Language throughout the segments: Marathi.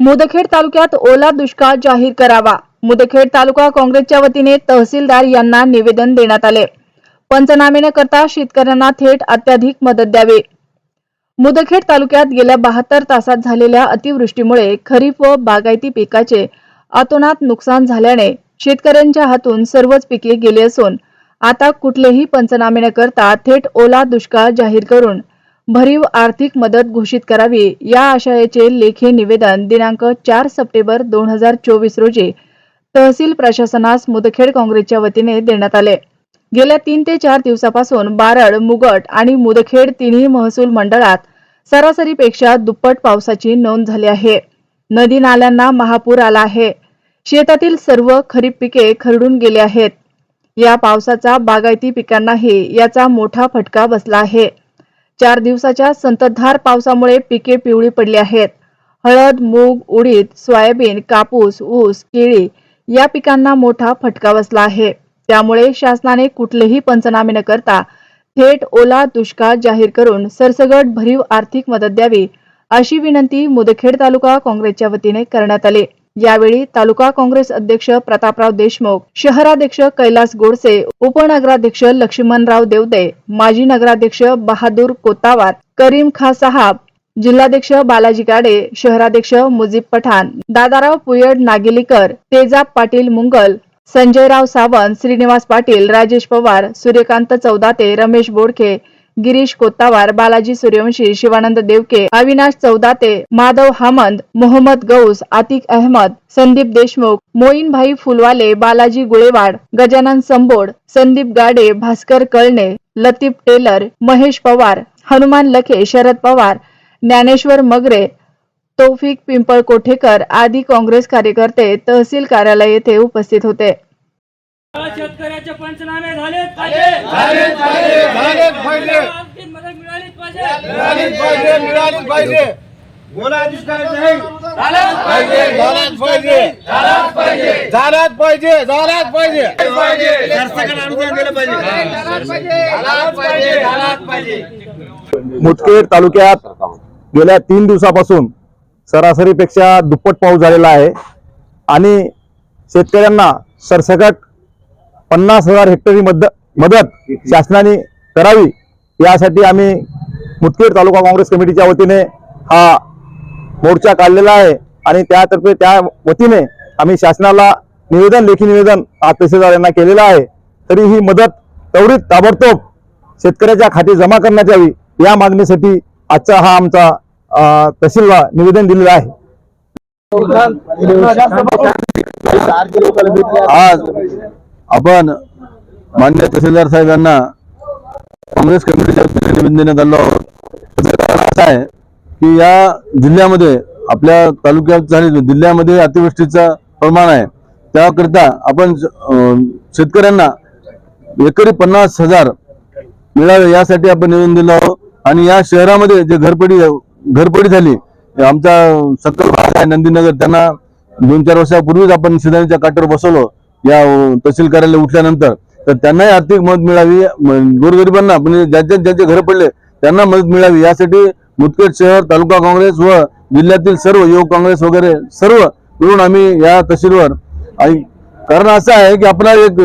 मुदखेड तालुक्यात ओला दुष्काळ जाहीर करावा. मुदखेड तालुका काँग्रेसच्या वतीने तहसीलदार यांना निवेदन देण्यात आले. पंचनामे न करता शेतकऱ्यांना थेट अत्याधिक मदत द्यावी. मुदखेड तालुक्यात गेल्या बहात्तर तासात झालेल्या अतिवृष्टीमुळे खरीप व बागायती पिकाचे अतोनात नुकसान झाल्याने शेतकऱ्यांच्या हातून सर्वच पिके गेली असून आता कुठलेही पंचनामे न करता थेट ओला दुष्काळ जाहीर करून भरीव आर्थिक मदत घोषित करावी. या आशयाचे लेखी निवेदन दिनांक चार सप्टेंबर दोन हजार चोवीस रोजी तहसील प्रशासनास मुदखेड काँग्रेसच्या वतीने देण्यात आले. गेल्या तीन ते चार दिवसापासून बारड मुगट आणि मुदखेड तिन्ही महसूल मंडळात सरासरीपेक्षा दुप्पट पावसाची नोंद झाली आहे. नदी नाल्यांना महापूर आला आहे. शेतातील सर्व खरीप पिके खरडून गेली आहेत. या पावसाचा बागायती पिकांनाही याचा मोठा फटका बसला आहे. चार दिवसाच्या संततधार पावसामुळे पिके पिवळी पडली आहेत. हळद मूग उडीद सोयाबीन कापूस ऊस केळी या पिकांना मोठा फटका बसला आहे. त्यामुळे शासनाने कुठलेही पंचनामे न करता थेट ओला दुष्काळ जाहीर करून सरसगट भरीव आर्थिक मदत द्यावी अशी विनंती मुदखेड तालुका काँग्रेसच्या वतीने करण्यात आली. यावेळी तालुका काँग्रेस अध्यक्ष प्रतापराव देशमुख शहराध्यक्ष कैलास गोडसे उपनगराध्यक्ष लक्ष्मणराव देवदे माजी नगराध्यक्ष बहादूर कोतावार करीम खा साहाब जिल्हाध्यक्ष बालाजी गाडे शहराध्यक्ष मुजीब पठाण दादाराव पुयड नागेलीकर तेजाब पाटील मुंगल संजयराव सावंत श्रीनिवास पाटील राजेश पवार सूर्यकांत चौदाते रमेश बोडखे गिरीश कोत्तावार बालाजी सूर्यवंशी शिवानंद देवके अविनाश चौदाते माधव हामंद मोहम्मद गौस आतिक अहमद संदीप देशमुख मोईनभाई फुलवाले बालाजी गुळेवाड गजानन संबोड संदीप गाडे भास्कर कळणे लतीफ टेलर महेश पवार हनुमान लखे शरद पवार ज्ञानेश्वर मगरे तौफिक पिंपळ कोठेकर आदी काँग्रेस कार्यकर्ते तहसील कार्यालय येथे उपस्थित होते. शेतकऱ्याचे पंचनामे झालेच पाहिजे मदत मिळालीच पाहिजे. मिळालीच पाहिजे मिळालीच पाहिजे. बोला दुष्काळ जाहीर झालाच पाहिजे. झालाच पाहिजे. झालाच पाहिजे. झालाच पाहिजे झालाच पाहिजे. सरसकट अनुदान दिलं पाहिजे. झालाच पाहिजे. झालाच पाहिजे. मुदखेड तालुक्यात गेल्या तीन दिवसापासून सरासरीपेक्षा दुप्पट पाऊस झालेला आहे आणि शेतकऱ्यांना सरसकट पन्नास हजार हेक्टरी मद मदत शासनाने करावी यासाठी आम्ही मुदखेड तालुका काँग्रेस कमिटीच्या वतीने हा मोर्चा काढलेला आहे आणि त्यातर्फे त्या वतीने आम्ही शासनाला निवेदन लेखी निवेदन आज तहसीलदार यांना केलेलं आहे. तरी ही मदत त्वरित ताबडतोब शेतकऱ्याच्या खाती जमा करण्यात यावी या मागणीसाठी आजचा हा आमचा तहसीलला निवेदन दिलेलं आहे. आज आपण मान्य तहसीलदार साहेबांना काँग्रेस कमिटीच्या वतीने निवेदन देण्यात आलो आहोत. त्याचं कारण असं आहे की या जिल्ह्यामध्ये आपल्या तालुक्यात झाले जिल्ह्यामध्ये अतिवृष्टीचं प्रमाण आहे. त्याकरिता आपण शेतकऱ्यांना एकरी पन्नास हजार मिळावे यासाठी आपण निवेदन दिलं आहोत. आणि या शहरामध्ये जे घरपडी घरपडी झाली आमचा सकल भाग आहे नंदीनगर त्यांना दोन चार वर्षापूर्वीच आपण शिदानीच्या काठावर बसवलो. या तहसील कार्यालय उठल्यानंतर तर त्यांनाही आर्थिक मदत मिळावी. गोरगरिबांना म्हणजे ज्यांच्या ज्यांचे घर पडले त्यांना मदत मिळावी. यासाठी मुदखेड शहर तालुका काँग्रेस व जिल्ह्यातील सर्व युवक काँग्रेस वगैरे सर्व मिळून आम्ही या तहसीलवर आणि कारण असं आहे की आपला एक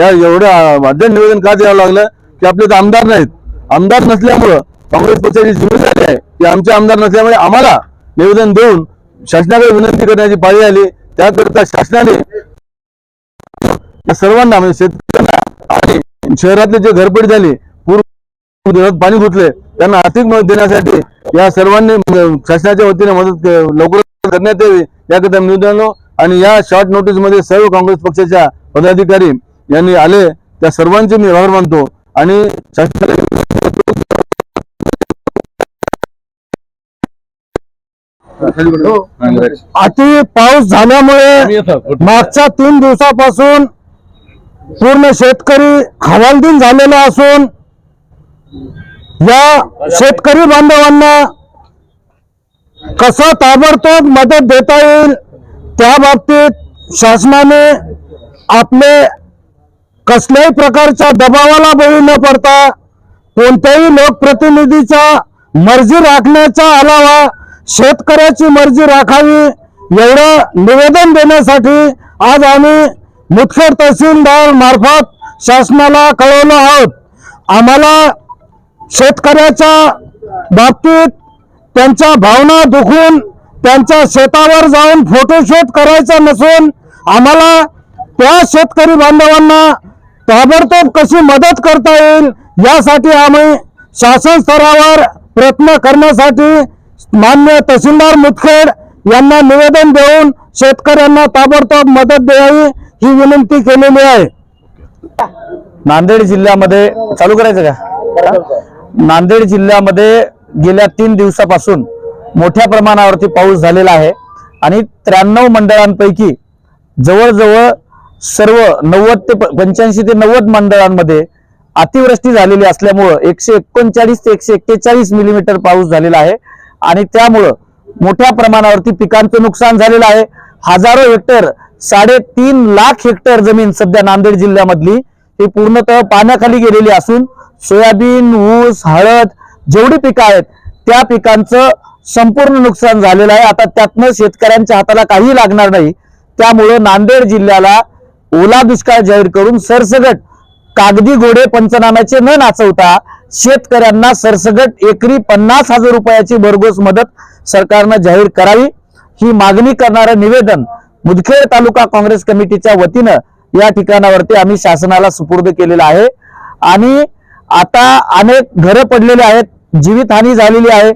या एवढ्या अध्ययन निवेदन का द्यावं लागलं? की आपले तर आमदार नाहीत. आमदार नसल्यामुळं काँग्रेस पक्षाची जिम्मेदारी आहे की आमचे आमदार नसल्यामुळे आम्हाला निवेदन देऊन शासनाकडे विनंती करण्याची पाळी आली. त्याकरिता शासनाने या सर्वांना म्हणजे शेतकऱ्यांना आणि शहरातले जे घरपडी झाली पूर घरात पाणी घुसले त्यांना आर्थिक मदत देण्यासाठी या सर्वांनी अं, शासनाच्या वतीने मदत क- लवकर करण्यात यावी याकरिता निवेदन आणि या शॉर्ट नोटीसमध्ये सर्व काँग्रेस पक्षाच्या पदाधिकारी यांनी आले त्या सर्वांचे मी आभार मानतो. आणि अति पाऊस झाल्यामुळे मागच्या तीन दिवसापासून पूर्ण शेतकरी हवालदिल झालेला असून या शेतकरी बांधवांना कसं ताबडतोब मदत देता येईल त्या बाबतीत शासनाने आपले कसल्याही प्रकारच्या दबावाला बळी न पडता कोणत्याही लोकप्रतिनिधीचा मर्जी राखण्याचा अलावा शेतकऱ्याची मर्जी राखावी एवढं निवेदन देण्यासाठी आज आम्ही मुदखेड तहसीलदार मार्फत शासनाला कळवलं आहोत आम्हाला शेतकऱ्याच्या बाबतीत त्यांच्या भावना दुखून त्यांच्या शेतावर जाऊन फोटोशूट करायचा नसून आम्हाला त्या शेतकरी बांधवांना ताबडतोब कशी मदत करता येईल यासाठी आम्ही शासन स्तरावर प्रयत्न करण्यासाठी मान्य तहसीलदार मुदखेड यांना निवेदन देऊन शेतकऱ्यांना ताबडतोब मदत द्यावी. ही विनंती केलेली आहे. नांदेड जिल्ह्यामध्ये चालू करायचं का? नांदेड जिल्ह्यामध्ये गेल्या तीन दिवसापासून मोठ्या प्रमाणावरती पाऊस झालेला आहे आणि त्र्याण्णव मंडळांपैकी जवळजवळ सर्व नव्वद ते पंच्याऐंशी ते नव्वद मंडळांमध्ये अतिवृष्टी झालेली असल्यामुळं एकशे एकोणचाळीस ते एकशे एक्केचाळीस मिलीमीटर पाऊस झालेला आहे. आणि त्यामुळं मोठ्या प्रमाणावरती पिकांचं नुकसान झालेलं आहे. हजारो हेक्टर साडेतीन लाख हेक्टर जमीन सध्या नांदेड जिल्ह्यामधली. ही पूर्णतः पाण्याखाली गेलेली असून सोयाबीन ऊस हळद जेवढी पिकं आहेत त्या पिकांचं संपूर्ण नुकसान झालेलं आहे. आता त्यातनं शेतकऱ्यांच्या हाताला काही लागणार नाही. त्यामुळे नांदेड जिल्ह्याला ओला दुष्काळ जाहीर करून सरसगट कागदी घोडे पंचनाम्याचे न नाचवता शेतकऱ्यांना सरसगट एकरी पन्नास हजार रुपयाची भरघोस मदत सरकारनं जाहीर करावी. ही मागणी करणारं निवेदन मुदखेड तालुका काँग्रेस कमिटीच्या वतीनं या ठिकाणावरती आम्ही शासनाला सुपूर्द केलेलं आहे. आणि आता अनेक घरं पडलेले आहेत जीवितहानी झालेली आहे.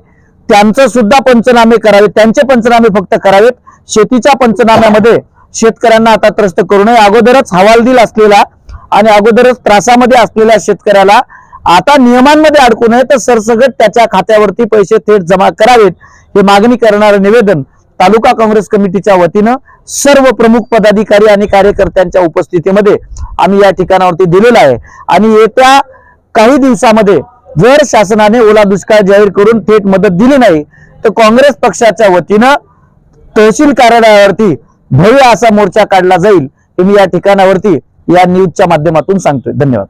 त्यांचं सुद्धा पंचनामे करावेत त्यांचे पंचनामे फक्त करावेत. शेतीच्या पंचनाम्यामध्ये शेतकऱ्यांना आता त्रस्त करू नये. अगोदरच हवालदिल असलेला आणि अगोदरच त्रासामध्ये असलेल्या शेतकऱ्याला आता नियमांमध्ये अडकू नये तर सरसगट त्याच्या खात्यावरती पैसे थेट जमा करावेत. हे मागणी करणारं निवेदन तालुका काँग्रेस कमिटीच्या वतीनं सर्व प्रमुख पदाधिकारी आणि कार्यकर्त्यांच्या उपस्थितीमध्ये आम्ही या ठिकाणावरती दिलेलं आहे. आणि येत्या काही दिवसामध्ये जर शासनाने ओला दुष्काळ जाहीर करून थेट मदत दिली नाही तर काँग्रेस पक्षाच्या वतीनं तहसील कार्यालयावरती भव्य असा मोर्चा काढला जाईल हे मी या ठिकाणावरती या न्यूजच्या माध्यमातून सांगतोय. धन्यवाद.